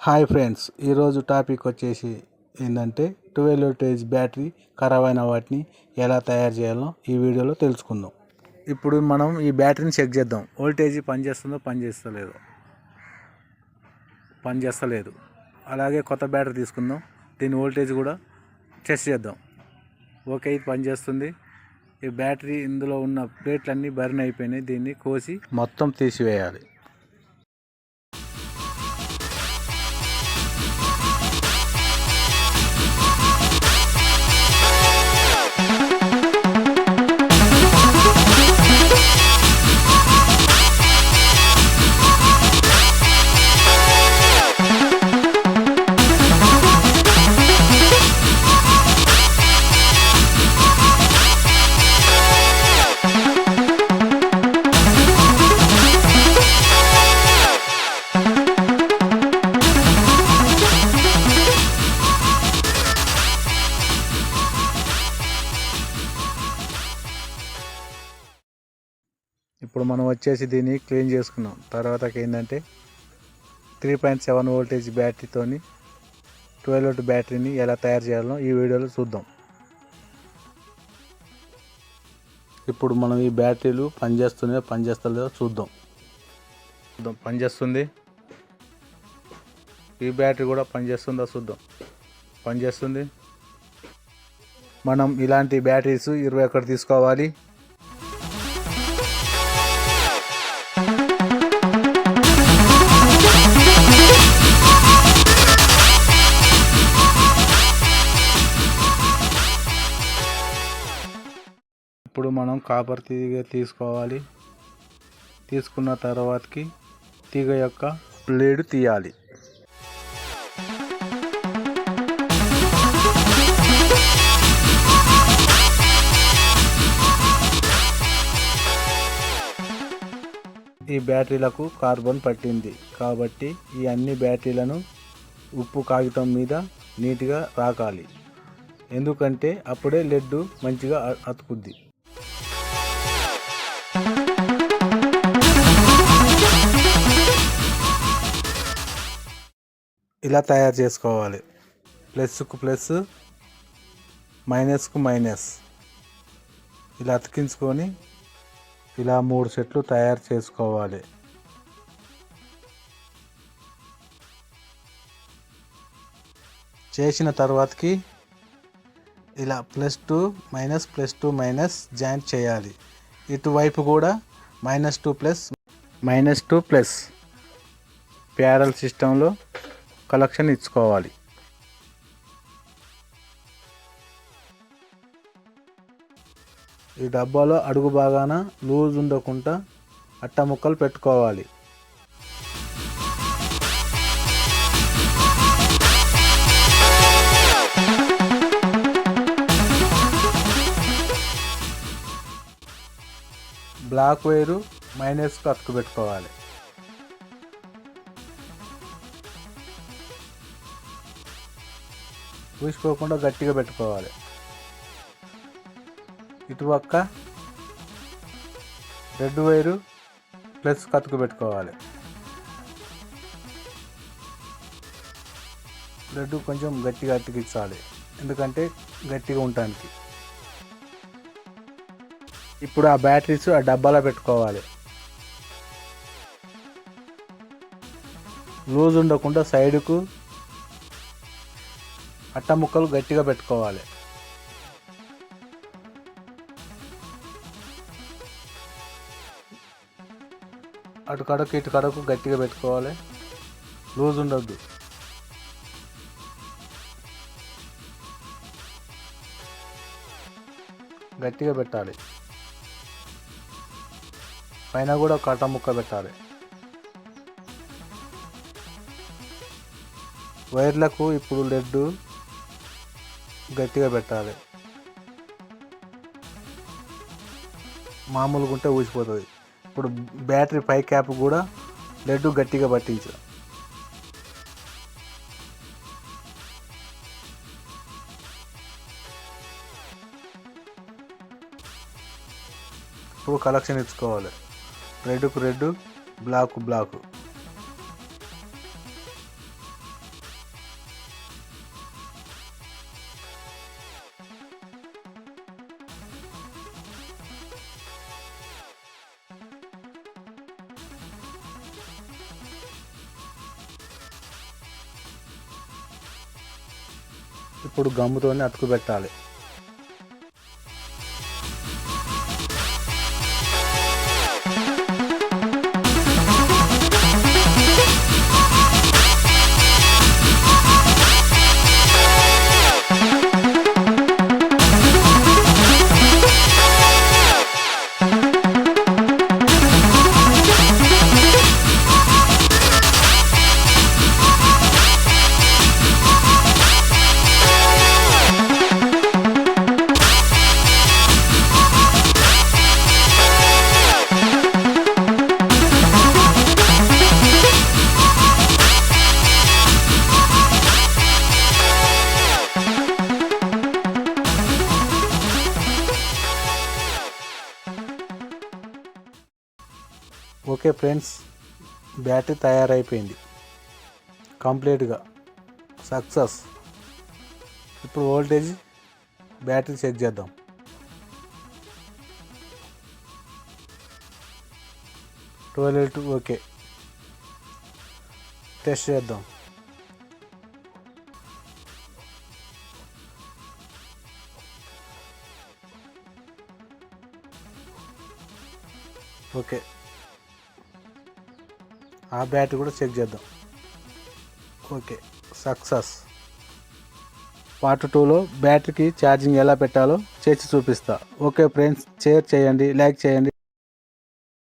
Hi friends ఈరోజు topic వచ్చేసి ఏంటంటే ట్వెల్వ్ వోల్టేజ్ బ్యాటరీ ఖరాబ్ అయిన వాటిని ఎలా తయారు చేయాలో ఈ వీడియోలో తెలుసుకుందాం. ఇప్పుడు మనం ఈ బ్యాటరీని చెక్ చేద్దాం. వోల్టేజ్ పనిచేస్తుందో పనిచేస్తలేదో? పనిచేస్తలేదు. అలాగే కొత్త బ్యాటరీ తీసుకుందాం. దీని వోల్టేజ్ కూడా టెస్ట్ చేద్దాం. ఓకే ఇది పనిచేస్తుంది. ఈ బ్యాటరీ ఇందులో ఉన్న ప్లేట్లన్నీ బర్న్ అయిపోయినాయి. దీన్ని కోసి మొత్తం తీసివేయాలి. ఇప్పుడు మనం వచ్చేసి దీన్ని క్లీన్ చేసుకున్నాం. తర్వాత ఏంటంటే త్రీ పాయింట్ సెవెన్ వోల్టేజ్ బ్యాటరీతోని ట్వెల్వ్ వోల్ట్ బ్యాటరీని ఎలా తయారు చేయాలో ఈ వీడియోలో చూద్దాం. ఇప్పుడు మనం ఈ బ్యాటరీలు పనిచేస్తున్నాయో పనిచేస్తలేదో చూద్దాం. చూద్దాం పనిచేస్తుంది. ఈ బ్యాటరీ కూడా పనిచేస్తుందో చూద్దాం. పనిచేస్తుంది. మనం ఇలాంటి బ్యాటరీస్ ఇరవై ఒకటి తీసుకోవాలి. ఇప్పుడు మనం కాపర్ తీగ తీసుకోవాలి. తీసుకున్న తర్వాతకి తీగ యొక్క బ్లేడ్ తీయాలి. ఈ బ్యాటరీలకు కార్బన్ పట్టింది. కాబట్టి ఈ అన్ని బ్యాటరీలను ఉప్పు కాగితం మీద నీట్గా రాకాలి. ఎందుకంటే అప్పుడే లెడ్డు మంచిగా అతుకుద్ది. ఇలా తయారు చేసుకోవాలి. ప్లస్కు ప్లస్ మైనస్కు మైనస్. ఇలా అతికించుకొని ఇలా మూడు సెట్లు తయారు చేసుకోవాలి. చేసిన తర్వాతకి ఇలా plus two minus plus two minus joint చేయాలి. ఇటువైపు కూడా minus two plus minus two plus. Parallel సిస్టంలో కలెక్షన్ ఇచ్చుకోవాలి. ఈ డబ్బాలో అడుగు బాగాన లూజ్ ఉండకుండా అట్ట ముక్కలు పెట్టుకోవాలి. బ్లాక్ వైరు మైనస్కి అతుకు పెట్టుకోవాలి. ఊసిపోకుండా గట్టిగా పెట్టుకోవాలి. ఇటుపక్క రెడ్ వైరు ప్లస్ కతుకు పెట్టుకోవాలి. లడ్డు కొంచెం గట్టిగా అతికించాలి. ఎందుకంటే గట్టిగా ఉండటానికి. ఇప్పుడు ఆ బ్యాటరీస్ ఆ డబ్బాలో పెట్టుకోవాలి. లూజ్ ఉండకుండా సైడ్కు అట్ట ముక్కలు గట్టిగా పెట్టుకోవాలి. అటు కడకు ఇటు కడకు గట్టిగా పెట్టుకోవాలి. లూజ్ ఉండొద్దు. గట్టిగా పెట్టాలి. పైన కూడా కట్ట ముక్క పెట్టాలి. వైర్లకు ఇప్పుడు లెడ్డు గట్టిగా పెట్టాలి. మామూలుగా ఉంటే ఊసిపోతుంది. ఇప్పుడు బ్యాటరీ పై క్యాప్ కూడా లడ్డు గట్టిగా పట్టించు. ఇప్పుడు కలెక్షన్ ఇచ్చుకోవాలి. రెడ్కు రెడ్ బ్లాక్ బ్లాక్ ఇప్పుడు గమ్ముతోనే అతుకు పెట్టాలి. ఓకే ఫ్రెండ్స్ బ్యాటరీ తయారైపోయింది. కంప్లీట్గా. సక్సెస్. ఇప్పుడు వోల్టేజ్ బ్యాటరీ చెక్ చేద్దాం. Toilet okay. టెస్ట్ చేద్దాం. ఓకే. ఆ బ్యాటరీ కూడా చెక్ చేద్దాం. Okay success. పార్ట్ టూలో బ్యాటరీకి ఛార్జింగ్ ఎలా పెట్టాలో చేసి చూపిస్తా. ఓకే ఫ్రెండ్స్ షేర్ చేయండి లైక్ చేయండి.